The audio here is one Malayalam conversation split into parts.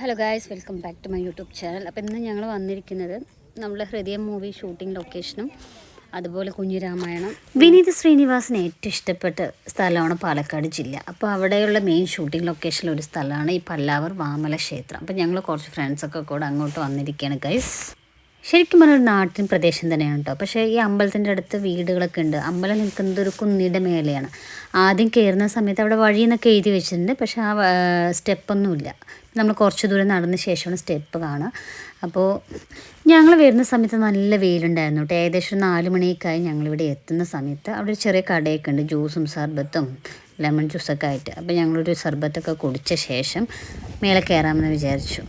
Hello guys welcome back to my YouTube channel അപ്പോൾ ഇന്ന് ഞങ്ങൾ വന്നിരിക്കുന്നത് നമ്മുടെ ഹൃദയം മൂവി ഷൂട്ടിംഗ് ലൊക്കേഷനും അതുപോലെ കുഞ്ഞുരാമായണം വിനീത് ശ്രീനിവാസിന് ഏറ്റവും ഇഷ്ടപ്പെട്ട സ്ഥലമാണ് പാലക്കാട് ജില്ല. അപ്പോൾ അവിടെയുള്ള മെയിൻ ഷൂട്ടിംഗ് ലൊക്കേഷനിൽ ഒരു സ്ഥലമാണ് ഈ പല്ലാവർ വാമല ക്ഷേത്രം. അപ്പോൾ ഞങ്ങൾ കുറച്ച് ഫ്രണ്ട്സൊക്കെ കൂടെ അങ്ങോട്ട് വന്നിരിക്കുകയാണ് ഗൈസ് ശരിക്കും പറഞ്ഞ ഒരു നാട്ടിൻ പ്രദേശം തന്നെയാണ് കേട്ടോ പക്ഷേ ഈ അമ്പലത്തിന്റെ അടുത്ത് വീടുകളൊക്കെ ഉണ്ട്. അമ്പലം നിൽക്കുന്നത് ഒരു കുന്നിയുടെ മേലെയാണ്. ആദ്യം കയറുന്ന സമയത്ത് അവിടെ വഴിയെന്നൊക്കെ എഴുതി വെച്ചിട്ടുണ്ട്. പക്ഷേ ആ സ്റ്റെപ്പൊന്നുമില്ല. നമ്മൾ കുറച്ച് ദൂരം നടന്ന ശേഷമാണ് സ്റ്റെപ്പ് കാണുക. അപ്പോൾ ഞങ്ങൾ വരുന്ന സമയത്ത് നല്ല വെയിലുണ്ടായിരുന്നു കേട്ടോ. ഏകദേശം നാല് മണിയൊക്കെയായി ഞങ്ങളിവിടെ എത്തുന്ന സമയത്ത്. അവിടെ ഒരു ചെറിയ കടയൊക്കെ ഉണ്ട്. ജ്യൂസും സർബത്തും ലെമൺ ജ്യൂസൊക്കെ ആയിട്ട്. അപ്പോൾ ഞങ്ങളൊരു സർബത്തൊക്കെ കുടിച്ച ശേഷം മേലെ കയറാമെന്ന് വിചാരിച്ചു.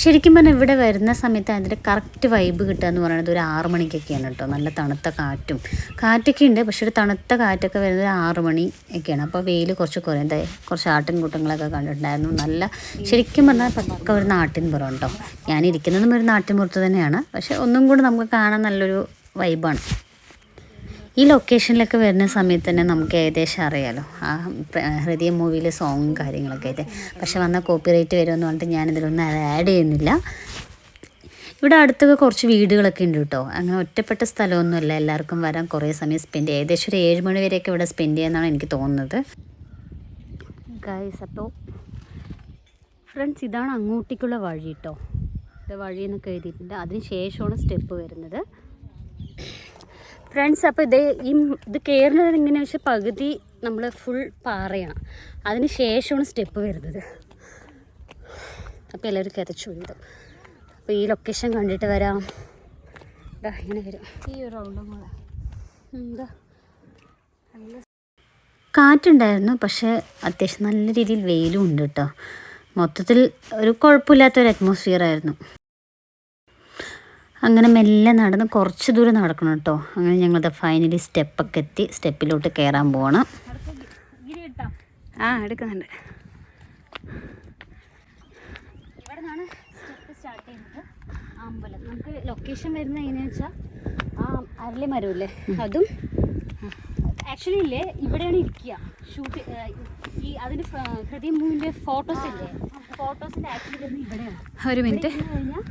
ശരിക്കും പറഞ്ഞാൽ ഇവിടെ വരുന്ന സമയത്ത് അതിന്റെ കറക്റ്റ് വൈബ് കിട്ടുക എന്ന് പറയുന്നത് ഒരു ആറ് മണിക്കൊക്കെയാണ് കേട്ടോ. നല്ല തണുത്ത കാറ്റും. കാറ്റൊക്കെ ഉണ്ട് പക്ഷെ ഒരു തണുത്ത കാറ്റൊക്കെ വരുന്നത് ഒരു ആറ് മണി ഒക്കെയാണ് അപ്പോൾ വെയിൽ കുറച്ച് കുറേ എന്താ കുറച്ച് ആട്ടിൻ കൂട്ടങ്ങളൊക്കെ കണ്ടിട്ടുണ്ടായിരുന്നു. നല്ല ശരിക്കും പറഞ്ഞാൽ പക്ക ഒരു നാട്ടിൻ പുറം കേട്ടോ. ഞാനിരിക്കുന്നതും ഒരു നാട്ടിൻ പുറത്ത് തന്നെയാണ്. പക്ഷെ ഒന്നും കൂടി നമുക്ക് കാണാൻ നല്ലൊരു വൈബാണ് ഈ ലൊക്കേഷനിലൊക്കെ വരുന്ന സമയത്ത് തന്നെ നമുക്ക് ഏകദേശം അറിയാലോ. ആ ഹൃദയ മൂവിയിലെ സോങ്ങും കാര്യങ്ങളൊക്കെ ആയിട്ട്. പക്ഷെ വന്ന കോപ്പി റേറ്റ് വരുമെന്ന് പറഞ്ഞിട്ട് ഞാനിതിലൊന്നും ആഡ് ചെയ്യുന്നില്ല. ഇവിടെ അടുത്തൊക്കെ കുറച്ച് വീടുകളൊക്കെ ഉണ്ട് കേട്ടോ. അങ്ങനെ ഒറ്റപ്പെട്ട സ്ഥലമൊന്നുമല്ല. എല്ലാവർക്കും വരാൻ കുറേ സമയം സ്പെൻഡ് ചെയ്യാം. ഏകദേശം ഒരു ഏഴ് മണി വരെയൊക്കെ ഇവിടെ സ്പെൻഡ് ചെയ്യാമെന്നാണ് എനിക്ക് തോന്നുന്നത്. ഗൈസ് അപ്പോൾ ഫ്രണ്ട്സ് ഇതാണ് അങ്ങോട്ടേക്കുള്ള വഴി കേട്ടോ. വഴി എന്നൊക്കെ എഴുതിയിട്ടുണ്ട്. അതിന് ശേഷമാണ് സ്റ്റെപ്പ് വരുന്നത്. ഫ്രണ്ട്സ് അപ്പോൾ ഇത് ഈ ഇത് കയറുന്നത് എങ്ങനെയാണെന്ന് വെച്ചാൽ പകുതി നമ്മൾ ഫുൾ പാറയാണ്. അതിന് ശേഷമാണ് സ്റ്റെപ്പ് വരുന്നത്. അപ്പോൾ എല്ലാവരും കിതച്ചു വീണ്ടും. അപ്പോൾ ഈ ലൊക്കേഷൻ കണ്ടിട്ട് വരാം. ഇതാ ഇങ്ങനെ വരും. ഈ ഒരു റൗണ്ടും കൂടെ. എന്താ? കാറ്റുണ്ടായിരുന്നു പക്ഷേ അത്യാവശ്യം നല്ല രീതിയിൽ വെയിലും ഉണ്ട് കേട്ടോ മൊത്തത്തിൽ ഒരു കുഴപ്പമില്ലാത്തൊരു അറ്റ്മോസ്ഫിയർ ആയിരുന്നു. അങ്ങനെ മെല്ലെ നടന്ന് കുറച്ച് ദൂരം നടക്കണം കേട്ടോ. അങ്ങനെ ഞങ്ങളത് ഫൈനലി സ്റ്റെപ്പൊക്കെ എത്തി. സ്റ്റെപ്പിലോട്ട് കയറാൻ പോകണം ആ എടുക്കുന്നുണ്ട്. സ്റ്റെപ്പ് സ്റ്റാർട്ട് ചെയ്യുന്നത്. അമ്പലം. നമുക്ക് ലൊക്കേഷൻ വരുന്നത് എങ്ങനെയാണെന്ന് വെച്ചാൽ ആ അരളി മരമില്ലേ അതും ആക്ച്വലി ഇല്ലേ? ഇവിടെയാണ് ഇരിക്കുക. ഷൂട്ട് ഈ അതിന് ഹൃദയം മൂവിന്റെ ഫോട്ടോസ് ഇല്ലേ? ഫോട്ടോസിന്റെ ആക്ച്വലി വരുന്നത് ഇവിടെയാണ്. ഒരു മിനിറ്റ് കഴിഞ്ഞാൽ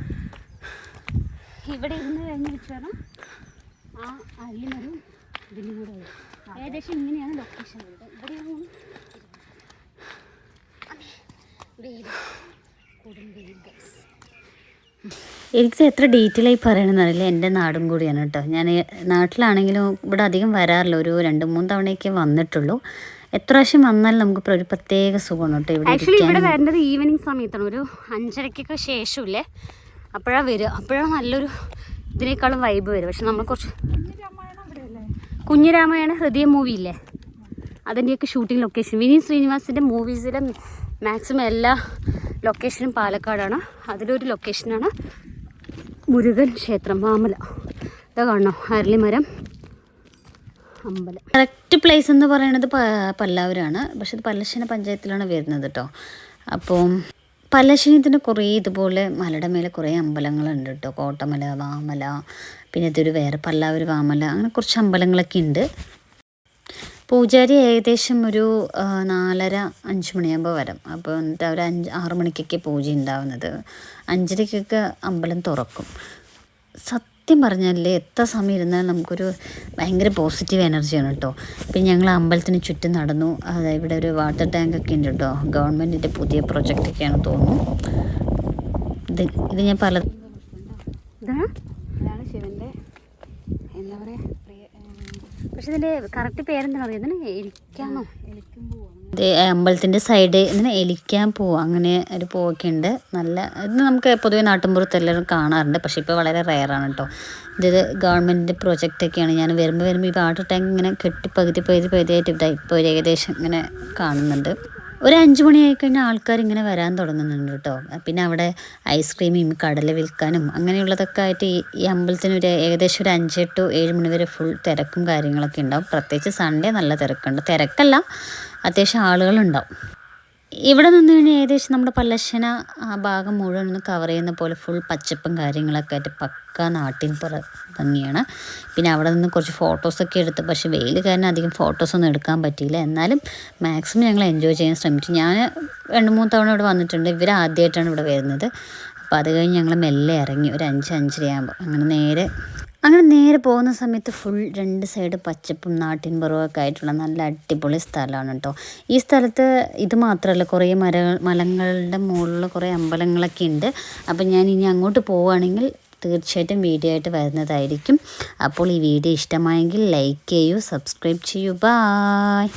ഇവിടെ ഇരുന്ന് കഴിഞ്ഞ് വെച്ചാൽ ആ അല്ലിനൊരു ഇതിന്റെ കൂടെ വരും. ഏകദേശം ഇങ്ങനെയാണ് ലൊക്കേഷൻ വരുന്നത് ഇവിടെയാണ് വെയിൽ കൊടും വെയിൽ ഗൈസ് എനിക്ക് എത്ര ഡീറ്റെയിൽ ആയി പറയണമെന്നറിയില്ല എന്റെ നാടും കൂടിയാണ് കേട്ടോ. ഞാൻ നാട്ടിലാണെങ്കിലും ഇവിടെ അധികം വരാറില്ല. ഒരു രണ്ട് മൂന്ന് തവണയൊക്കെ വന്നിട്ടുള്ളൂ. എത്ര പ്രാവശ്യം വന്നാലും നമുക്ക് ഇപ്പോൾ ഒരു പ്രത്യേക സുഖമാണ് കേട്ടോ ഇവിടെ ആക്ച്വലി ഇവിടെ. വരേണ്ടത് ഈവനിങ് സമയത്താണ്. ഒരു അഞ്ചരക്കൊക്കെ ശേഷമില്ലേ? അപ്പോഴാണ് വരിക. അപ്പോഴാണ് നല്ലൊരു ഇതിനേക്കാളും വൈബ് വരും പക്ഷെ നമ്മൾ കുറച്ച് കുഞ്ഞിരാമായണ ഹൃദയ മൂവി ഇല്ലേ? അതിന്റെയൊക്കെ ഷൂട്ടിംഗ് ലൊക്കേഷൻ വിനീത് ശ്രീനിവാസിന്റെ മൂവീസിലെ മാക്സിമം എല്ലാ ലൊക്കേഷനും പാലക്കാടാണ്. അതിലൊരു ലൊക്കേഷനാണ് മുരുകൻ ക്ഷേത്രം മാമല. ഇതാ കാണണോ അരളിമരം അമ്പലം. കറക്റ്റ് പ്ലേസ് എന്ന് പറയുന്നത് പല്ലാവൂരാണ്. പക്ഷെ ഇത് പല്ലശ്ശന പഞ്ചായത്തിലാണ് വരുന്നത് കേട്ടോ അപ്പോൾ പല്ലശ്ശനത്തിന് കുറേ ഇതുപോലെ മലയുടെ മേലെ കുറേ അമ്പലങ്ങളുണ്ട് കേട്ടോ. കോട്ടമല വാമല പിന്നെ ഇതൊരു വേറെ പല്ലാവൂർ വാമല അങ്ങനെ കുറച്ച് അമ്പലങ്ങളൊക്കെ ഉണ്ട്. പൂജാരി ഏകദേശം ഒരു നാലര അഞ്ച് മണിയാകുമ്പോൾ വരും. അപ്പോൾ എന്നിട്ട് അവർ അഞ്ച് ആറ് മണിക്കൊക്കെ പൂജ ഉണ്ടാവുന്നത്. അഞ്ചരയ്ക്കൊക്കെ അമ്പലം തുറക്കും. സത്യം പറഞ്ഞാൽ എത്ര സമയം ഇരുന്നാൽ നമുക്കൊരു ഭയങ്കര പോസിറ്റീവ് എനർജിയാണ് കേട്ടോ പിന്നെ ഞങ്ങൾ അമ്പലത്തിന് ചുറ്റും നടന്നു. അതായത് ഇവിടെ ഒരു വാട്ടർ ടാങ്ക് ഒക്കെ ഉണ്ട് കേട്ടോ ഗവൺമെന്റിന്റെ പുതിയ പ്രൊജക്റ്റൊക്കെയാണ് തോന്നുന്നു. ഇത് ഇത് ഞാൻ പല ഇതാണ് ഇതാണ് ശിവന്റെ എന്താ പറയുക അമ്പലത്തിന്റെ സൈഡ് ഇങ്ങനെ എലിക്കാൻ പോവും അങ്ങനെ ഒരു പോവൊക്കെ ഉണ്ട്. നല്ല ഇത് നമുക്ക് പൊതുവെ നാട്ടിൻപുറത്ത് എല്ലാവരും കാണാറുണ്ട്. പക്ഷേ ഇപ്പോൾ വളരെ റെയറാണ് കേട്ടോ ഇത് ഗവൺമെന്റിന്റെ ഗവൺമെന്റിന്റെ പ്രൊജക്റ്റൊക്കെയാണ് ഞാൻ വരുമ്പോൾ വരുമ്പോൾ ഈ വാട്ടർ ടാങ്ക് ഇങ്ങനെ കെട്ടി പകുതി പകുതി പകുതിയായിട്ട് ഒരു ഏകദേശം ഇങ്ങനെ കാണുന്നുണ്ട്. ഒരു അഞ്ച് മണിയായി കഴിഞ്ഞാൽ ആൾക്കാർ ഇങ്ങനെ വരാൻ തുടങ്ങുന്നുണ്ട് കേട്ടോ. പിന്നെ അവിടെ ഐസ്ക്രീമും കടല വിൽക്കാനും അങ്ങനെയുള്ളതൊക്കെ ആയിട്ട് ഈ അമ്പലത്തിന് ഒരു ഏകദേശം ഒരു അഞ്ച് ടു ഏഴ് മണി വരെ ഫുൾ തിരക്കും കാര്യങ്ങളൊക്കെ ഉണ്ടാവും. പ്രത്യേകിച്ച് സൺഡേ നല്ല തിരക്കുണ്ട്. തിരക്കല്ല അത്യാവശ്യം ആളുകളുണ്ടാവും. ഇവിടെ നിന്ന് കഴിഞ്ഞാൽ ഏകദേശം നമ്മുടെ പല്ലശ്ശന ആ ഭാഗം മുഴുവൻ ഒന്ന് കവർ ചെയ്യുന്ന പോലെ ഫുൾ പച്ചപ്പും കാര്യങ്ങളൊക്കെ ആയിട്ട് പക്ക നാട്ടിൻ പുറ ഭംഗിയാണ്. പിന്നെ അവിടെ നിന്ന് കുറച്ച് ഫോട്ടോസൊക്കെ എടുത്ത് പക്ഷേ വെയിൽ കാരണം അധികം ഫോട്ടോസൊന്നും എടുക്കാൻ പറ്റിയില്ല. എന്നാലും മാക്സിമം ഞങ്ങൾ എൻജോയ് ചെയ്യാൻ ശ്രമിച്ചു. ഞാൻ രണ്ട് മൂന്ന് തവണ ഇവിടെ വന്നിട്ടുണ്ട്. ഇവർ ആദ്യമായിട്ടാണ് ഇവിടെ വരുന്നത്. അപ്പോൾ അത് കഴിഞ്ഞ് ഞങ്ങൾ മെല്ലെ ഇറങ്ങി. ഒരു അഞ്ച് അഞ്ചരയാകുമ്പോൾ. അങ്ങനെ നേരെ അങ്ങനെ നേരെ പോകുന്ന സമയത്ത് ഫുൾ രണ്ട് സൈഡ് പച്ചപ്പും നാട്ടിൻ പുറമൊക്കെ ആയിട്ടുള്ള നല്ല അടിപൊളി സ്ഥലമാണ് കേട്ടോ. ഈ സ്ഥലത്ത് ഇത് മാത്രമല്ല കുറേ മര മലങ്ങളുടെ മുകളിൽ കുറേ അമ്പലങ്ങളൊക്കെ ഉണ്ട്. അപ്പം ഞാൻ ഇനി അങ്ങോട്ട് പോവുകയാണെങ്കിൽ തീർച്ചയായിട്ടും വീഡിയോ ആയിട്ട് വരുന്നതായിരിക്കും. അപ്പോൾ ഈ വീഡിയോ ഇഷ്ടമായെങ്കിൽ ലൈക്ക് ചെയ്യൂ സബ്സ്ക്രൈബ് ചെയ്യൂ. ബായ്